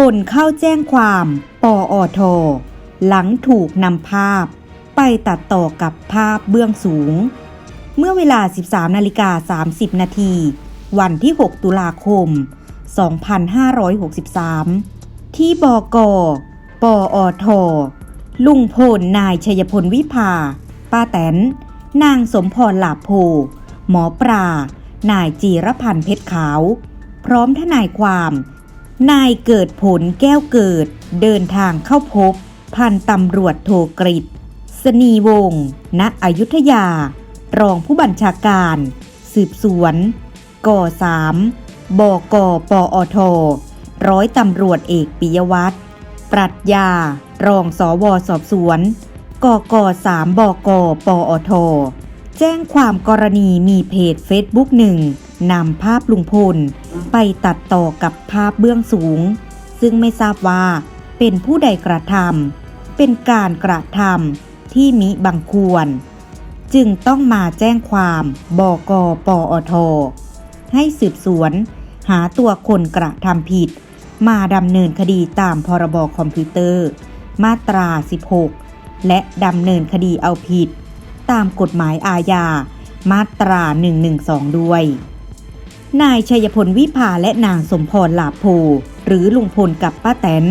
พลเข้าแจ้งความ ปออท หลังถูกนำภาพ ไปตัดต่อกับภาพเบื้องสูง เมื่อเวลา 13นาฬิกา30 นาที วันที่ 6 ตุลาคม 2563 ที่บกปออท ลุงพล นายชัยพลวิภา ป้าแตน นางสมพรหลาโพ หมอปลา นายจีรพันธ์เพชรขาว พร้อมทนายความ นายเกิดผลแก้วเกิดเดินทางเข้าพบ พันตำรวจโทกฤษสนีวงศ์ณอยุธยา รองผู้บัญชาการ สืบสวนก3บกปอทร้อยตำรวจเอกปิยวัฒน์ปรัชญา รองสวสอบสวนกก3บกปอทแจ้งความกรณีมีเพจเฟซบุ๊กหนึ่งนำภาพลุงพล ไปตัดต่อกับภาพเบื้องสูง ซึ่งไม่ทราบว่าเป็นผู้ใดกระทำเป็นการกระทำที่มิบังควร จึงต้องมาแจ้งความบกปอท ให้สืบสวน หาตัวคนกระทำผิด มาดำเนินคดีตามพรบคอมพิวเตอร์ มาตรา 16 และดำเนินคดีเอาผิด ตามกฎหมายอาญามาตรา 112 ด้วย นายชัยพลวิภาและนางสมพรหลาโพหรือลุงพลกับป้าแตน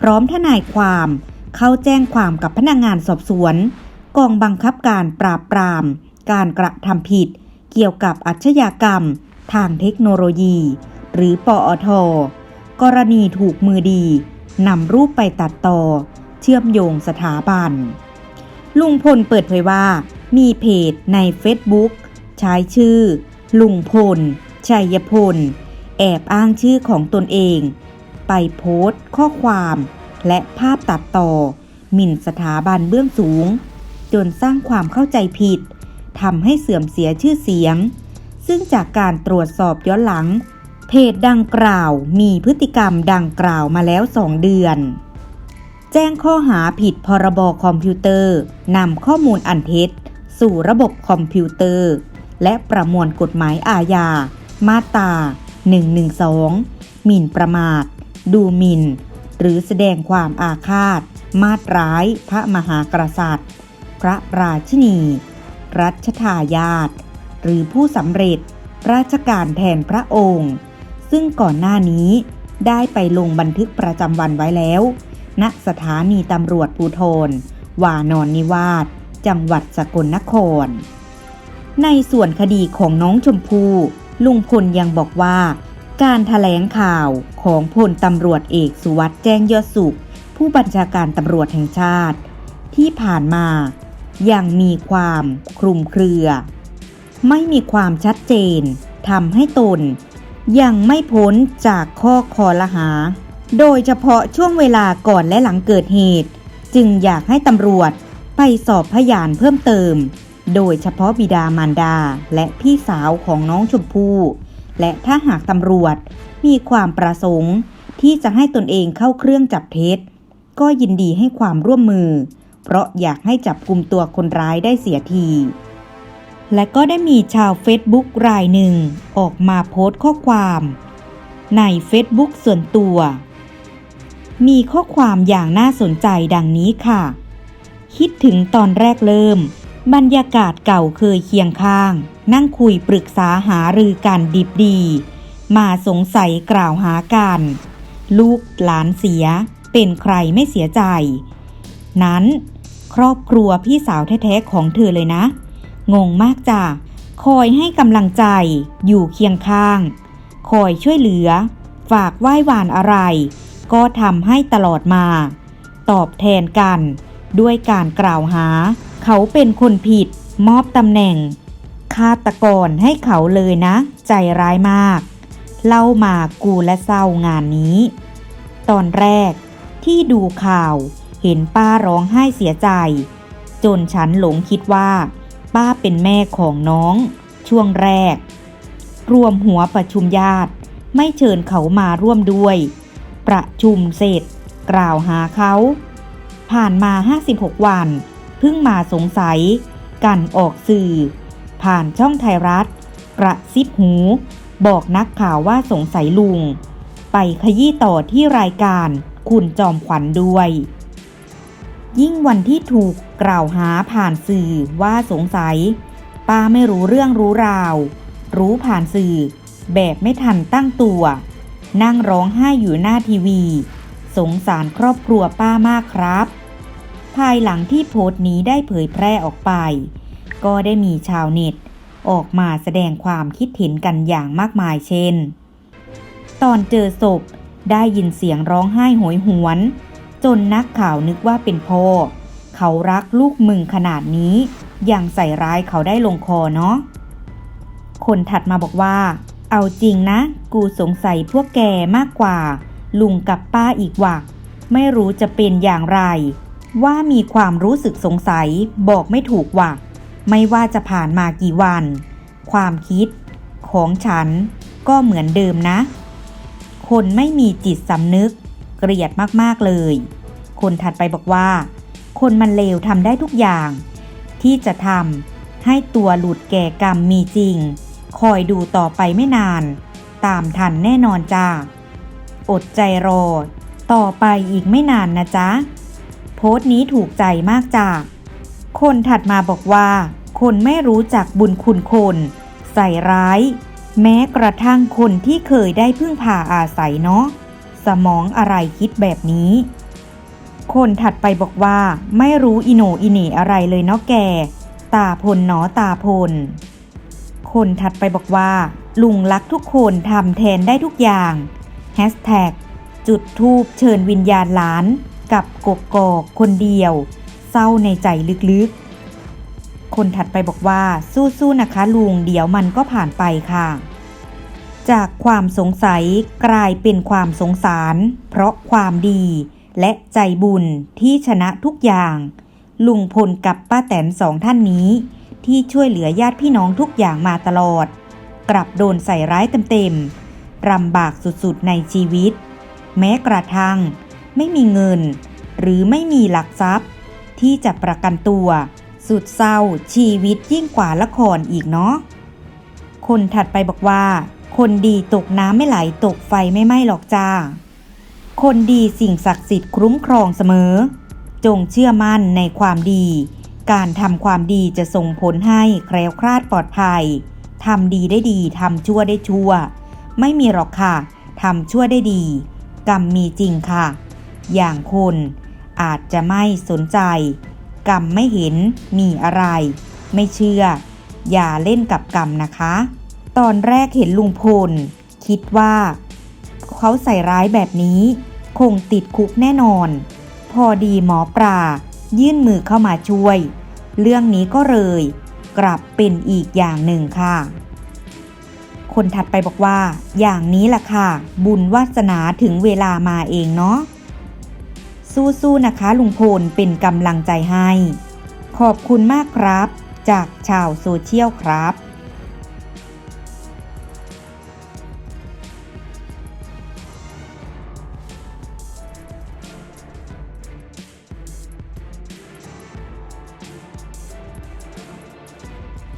พร้อมทนายความ เข้าแจ้งความกับพนักงานสอบสวน กองบังคับการปราบปราม การกระทำผิด เกี่ยวกับอาชญากรรม ทางเทคโนโลยี หรือปอท กรณีถูกมือดีนำรูปไปตัดต่อ เชื่อมโยงสถาบัน ลุงพลเปิดเผยว่า มีเพจใน Facebook ใช้ชื่อ ลุงพล ชัยพล แอบอ้างชื่อของตนเอง ไปโพสต์ ข้อความ และภาพตัดต่อ หมิ่นสถาบันเบื้องสูง จนสร้างความเข้าใจผิดทำให้เสื่อมเสียชื่อเสียง ซึ่งจากการตรวจสอบย้อนหลัง เพจดังกล่าวมีพฤติกรรมดังกล่าวมาแล้วสองเดือน แจ้งข้อหาผิดพรบคอมพิวเตอร์นำข้อมูลอันเท็จ สู่ระบบคอมพิวเตอร์ และประมวลกฎหมายอาญา มาตรา 112 หมิ่นประมาท ดูหมิ่น หรือแสดงความอาฆาต มาตร้ายพระมหากษัตริย์ พระราชินี รัชทายาทหรือผู้สำเร็จราชการแทนพระองค์ ซึ่งก่อนหน้านี้ได้ไปลงบันทึกประจำวันไว้แล้ว ณ สถานีตำรวจภูธรวานอนนิวาสจังหวัดสกลนคร ในส่วนคดีของน้องชมพู่ ลุงพลยังบอกว่า การถแถลงข่าวของพลตำรวจเอกสุวัสด์แจ้งยอดสุข ผู้บัญชาการตำรวจแห่งชาติ ที่ผ่านมายังมีความคลุมเครือ ไม่มีความชัดเจนทำให้ตน ยังไม่พ้นจากข้อคอละหา โดยเฉพาะช่วงเวลาก่อนและหลังเกิดเหตุ จึงอยากให้ตำรวจไปสอบพยานเพิ่มเติม โดยเฉพาะบิดามารดาและพี่สาวของน้องชมพู่ และถ้าหากตำรวจมีความประสงค์ ที่จะให้ตนเองเข้าเครื่องจับเท็จ ก็ยินดีให้ความร่วมมือ เพราะอยากให้จับกลุ่มตัวคนร้ายได้เสียที และก็ได้มีชาวเฟซบุ๊กรายหนึ่งออกมาโพสต์ข้อความ ในเฟซบุ๊กส่วนตัว มีข้อความอย่างน่าสนใจดังนี้ค่ะ คิดถึงตอนแรกเริ่ม บรรยากาศเก่าเคยเคียงข้าง นั่งคุยปรึกษาหารือกันดิบดี มาสงสัยกล่าวหากัน ลูกหลานเสีย เป็นใครไม่เสียใจ นั้น ครอบครัวพี่สาวแท้ๆของเธอเลยนะ งงมากจ้ะคอยให้กำลังใจ อยู่เคียงข้าง คอยช่วยเหลือ ฝากไหว้วานอะไร ก็ทำให้ตลอดมา ตอบแทนกัน ด้วยการกล่าวหา เขาเป็นคนผิด มอบตำแหน่งฆาตกรให้เขาเลยนะ ใจร้ายมาก เล่ามากูและเศร้างานนี้ ตอนแรกที่ดูข่าว เห็นป้าร้องไห้เสียใจ จนฉันหลงคิดว่า ป้าเป็นแม่ของน้อง ช่วงแรก รวมหัวประชุมญาติ ไม่เชิญเขามาร่วมด้วย ประชุมเสร็จ กล่าวหาเขา ผ่านมา 56 วัน พิ่งมาสงสัย กันออกสื่อ ผ่านช่องไทยรัฐ กระซิบหู บอกนักข่าวว่าสงสัยลุง ไปขยี้ต่อที่รายการคุณจอมขวัญด้วย ยิ่งวันที่ถูกกล่าวหาผ่านสื่อว่าสงสัย ป้าไม่รู้เรื่องรู้ราว รู้ผ่านสื่อ แบบไม่ทันตั้งตัว นั่งร้องไห้อยู่หน้าทีวี สงสารครอบครัวป้ามากครับ ภายหลังที่โพสต์นี้ได้เผยแพร่ออกไป ก็ได้มีชาวเน็ต ออกมาแสดงความคิดเห็นกันอย่างมากมายเช่น ตอนเจอศพได้ยินเสียงร้องไห้โหยหวน จนนักข่าวนึกว่าเป็นพ่อ เขารักลูกมึงขนาดนี้ยังใส่ร้ายเขาได้ลงคอเนาะคนถัดมาบอกว่า เอาจริงนะ กูสงสัยพวกแกมากกว่า ลุงกับป้าอีกว่ะ ไม่รู้จะเป็นอย่างไร ว่ามีความรู้สึกสงสัยบอกไม่ถูกว่ะไม่ว่าจะผ่านมากี่วัน ความคิดของฉันก็เหมือนเดิมนะ คนไม่มีจิตสำนึก เกลียดมากๆเลย คนถัดไปบอกว่า คนมันเลวทำได้ทุกอย่าง ที่จะทำให้ตัวหลุดแก่กรรมมีจริง คอยดูต่อไปไม่นาน ตามทันแน่นอนจ้า อดใจรอ ต่อไปอีกไม่นานนะจ๊ะ สต์นี้ถูกใจมากจ้าคนถัดมาบอกว่า คนไม่รู้จักบุญคุณคน ใส่ร้าย แม้กระทั่งคนที่เคยได้พึ่งพาอาศัยเนาะสมองอะไรคิดแบบนี้ คนถัดไปบอกว่า ไม่รู้อิโนอิเหน่อะไรเลยเนาะแก ตาพลเนาะตาพล คนถัดไปบอกว่า ลุงรักทุกคนทำแทนได้ทุกอย่างแฮชแท็กจุดทูบเชิญวิญญาณหลาน กับกกกอกคนเดียว เศร้าในใจลึกๆ คนถัดไปบอกว่าสู้ๆนะคะลุงเดี๋ยวมันก็ผ่านไปค่ะ จากความสงสัยกลายเป็นความสงสาร เพราะความดี และใจบุญที่ชนะทุกอย่าง ลุงพลกับป้าแตนสองท่านนี้ ที่ช่วยเหลือญาติพี่น้องทุกอย่างมาตลอด กลับโดนใส่ร้ายเต็มๆลำบากสุดๆในชีวิต แม้กระทั่ง ไม่มีเงิน หรือไม่มีหลักทรัพย์ ที่จะประกันตัว สุดเศร้าชีวิตยิ่งกว่าละครอีกเนาะคนถัดไปบอกว่า คนดีตกน้ำไม่ไหลตกไฟไม่ไหม้หรอกจ้า คนดีสิ่งศักดิ์สิทธิ์คุ้มครองเสมอ จงเชื่อมั่นในความดี การทำความดีจะส่งผลให้แคล้วคลาดปลอดภัยทำดีได้ดีทำชั่วได้ชั่ว ไม่มีหรอกค่ะทำชั่วได้ดี กรรมมีจริงค่ะ อย่างคนอาจจะไม่สนใจ กรรมไม่เห็นมีอะไร ไม่เชื่อ อย่าเล่นกับกรรมนะคะ ตอนแรกเห็นลุงพล คิดว่า เขาใส่ร้ายแบบนี้ คงติดคุกแน่นอน พอดีหมอปลายื่นมือเข้ามาช่วย เรื่องนี้ก็เลย กลับเป็นอีกอย่างหนึ่งค่ะ คนถัดไปบอกว่า อย่างนี้แหละค่ะ บุญวาสนาถึงเวลามาเองเนาะ สู้ๆนะคะลุงพลเป็นกำลังใจให้ ขอบคุณมากครับ จากชาวโซเชียลครับ